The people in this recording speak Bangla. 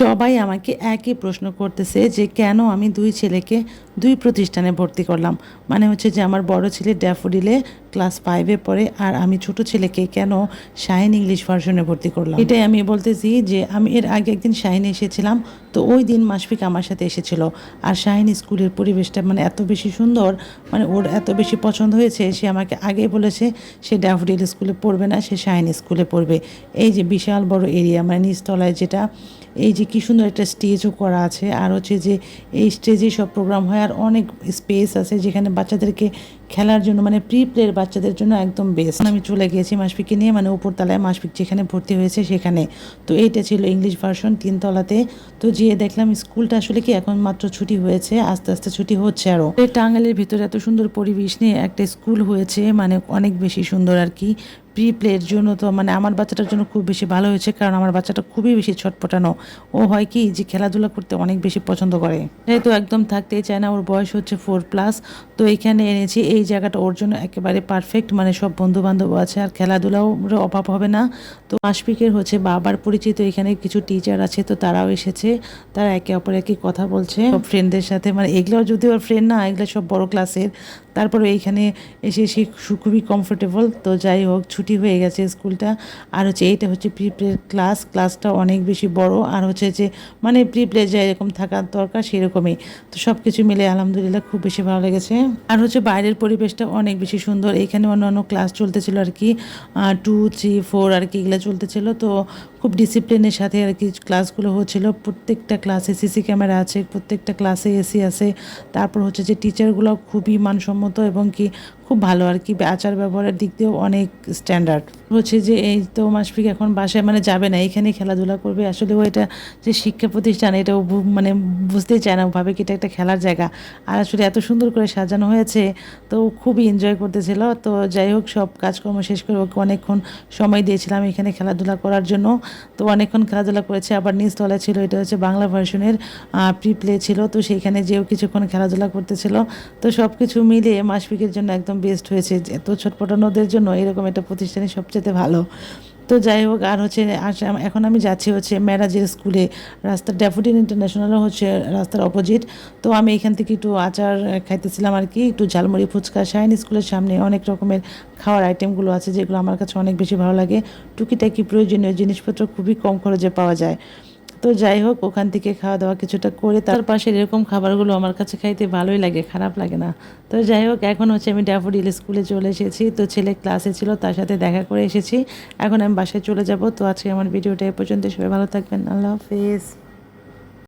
সবাই আমাকে একই প্রশ্ন করতেছে যে, কেন আমি দুই ছেলেকে দুই প্রতিষ্ঠানে ভর্তি করলাম? মানে হচ্ছে যে, আমার বড় ছেলে ড্যাফোডিলে ক্লাস ফাইভে পড়ে আর আমি ছোট ছেলেকে কেন শাহিন ইংলিশ ভার্সনে ভর্তি করলাম? এটাই আমি বলতেছি যে, আমি এর আগে একদিন শাহিনে এসেছিলাম। তো ওই দিন মাসফিক আমার সাথে এসেছিল। আর শাহিন স্কুলের পরিবেশটা মানে এত বেশি সুন্দর মানে ওর এত বেশি পছন্দ হয়েছে, সে আমাকে আগেই বলেছে, সে ড্যাফডিল স্কুলে পড়বে না, সে শাহিন স্কুলে পড়বে। এই যে বিশাল বড় এরিয়া মানে নিচতলায় যেটা, এই যে কি সুন্দর একটা স্টেজও করা আছে, আর হচ্ছে যে এই স্টেজে সব প্রোগ্রাম হয়, আর অনেক স্পেস আছে যেখানে বাচ্চাদেরকে খেলার জন্য মানে প্রি প্লের বাচ্চাদের জন্য একদম বেস্ট আমি চলে গিয়েছি মাসপিককে নিয়ে মানে উপরতলায় মাসপিক যেখানে ভর্তি হয়েছে সেখানে। তো এইটা ছিল ইংলিশ ভার্সন তিনতলাতে। তো যেয়ে দেখলাম স্কুলটা আসলে কি এখন মাত্র ছুটি হয়েছে, আস্তে আস্তে ছুটি হচ্ছে আরও। টাঙ্গালের ভিতরে এত সুন্দর পরিবেশ নিয়ে একটা স্কুল হয়েছে মানে অনেক বেশি সুন্দর আর কি। প্রি প্লের জন্য তো মানে আমার বাচ্চাটার জন্য খুব বেশি ভালো হয়েছে, কারণ আমার বাচ্চাটা খুবই বেশি ছটপটানো। ও হয় কি যে খেলাধুলা করতে অনেক বেশি পছন্দ করে। যেহেতু একদম থাকতেই চায় না, ওর বয়স হচ্ছে ফোর প্লাস তো এইখানে এনেছি, এই জায়গাটা ওর জন্য একেবারে পারফেক্ট মানে সব বন্ধু বান্ধব আছে, আর খেলাধুলাও অভাব হবে না। তো মাসপিকের হচ্ছে বাবার পরিচিত এখানে কিছু টিচার আছে, তো তারাও এসেছে, তারা একে অপরকে কথা বলছে। ফ্রেন্ডদের সাথে মানে এগুলো যদি ওর ফ্রেন্ড না, এগুলো সব বড় ক্লাসের তারপরে এইখানে এসে সে খুবই কমফোর্টেবল তো যাই হোক, ছুটি হয়ে গেছে স্কুলটা। আর হচ্ছে এইটা হচ্ছে প্রি প্লের ক্লাস ক্লাসটা অনেক বেশি বড়। আর হচ্ছে যে মানে প্রি প্লে যেরকম থাকার দরকার, সেরকমই। তো সব কিছু মিলে আলহামদুলিল্লাহ খুব বেশি ভালো লেগেছে। আর হচ্ছে বাইরের পরিবেশটা অনেক বেশি সুন্দর। এখানে অন্যান্য ক্লাস চলতেছিল আর কি টু থ্রি ফোর আর কি, এগুলো চলতেছিল। তো খুব ডিসিপ্লিনের সাথে আর কি ক্লাসগুলো হচ্ছিল। প্রত্যেকটা ক্লাসে সিসি ক্যামেরা আছে, প্রত্যেকটা ক্লাসে এসি আছে। তারপর হচ্ছে যে টিচারগুলো খুবই মানসম্মত এবং কি খুব ভালো আর কি আচার ব্যবহারের দিক দিয়েও অনেক স্ট্যান্ডার্ড হচ্ছে যে এই তো মাসফিক এখন বাসায় মানে যাবে না, এখানে খেলাধুলা করবে। আসলে ও এটা যে শিক্ষা প্রতিষ্ঠান, এটা মানে বুঝতেই চায় না ভাবে কি এটা একটা খেলার জায়গা। আর আসলে এত সুন্দর করে সাজানো হয়েছে, তো খুবই এনজয় করতেছিল। তো যাই হোক, সব কাজকর্ম শেষ করে ওকে অনেকক্ষণ সময় দিয়েছিলাম এখানে খেলাধুলা করার জন্য। তো অনেকক্ষণ খেলাধুলা করেছে। আবার নিচ তলায় ছিল, এটা হচ্ছে বাংলা ভার্সনের প্রি প্লে ছিল। তো সেইখানে যেও কিছুক্ষণ খেলাধুলা করতেছিল। তো সব কিছু মিলিয়ে মাসফিকের জন্য একদম বেস্ট হয়েছে এত ছটপটানোদের জন্য এরকম একটা প্রতিষ্ঠানে সবচেয়ে ভালো। তো যাই হোক, আর হচ্ছে এখন আমি যাচ্ছি হচ্ছে ম্যারাজের স্কুলে রাস্তার ড্যাফোডিন ইন্টারন্যাশনালও হচ্ছে রাস্তার অপোজিট তো আমি এখান থেকে একটু আচার খাইতেছিলাম আর কি, একটু ঝালমুড়ি, ফুচকা শাইন স্কুলের সামনে অনেক রকমের খাওয়ার আইটেমগুলো আছে, যেগুলো আমার কাছে অনেক বেশি ভালো লাগে। টুকিটাকি প্রয়োজনীয় জিনিসপত্র খুবই কম খরচে পাওয়া যায়। তো যাই হোক, ওখান থেকে খাওয়া দাওয়া কিছুটা করে তার পাশে এরকম খাবারগুলো আমার কাছে খাইতে ভালোই লাগে, খারাপ লাগে না। তো যাই হোক, এখন হচ্ছে আমি ড্যাফোডিল স্কুলে চলে এসেছি। তো ছেলে ক্লাসে ছিল, তার সাথে দেখা করে এসেছি। এখন আমি বাসায় চলে যাব। তো আজকে আমার ভিডিওটা এ পর্যন্ত সবাই ভালো থাকবেন। আল্লাহ হাফিজ।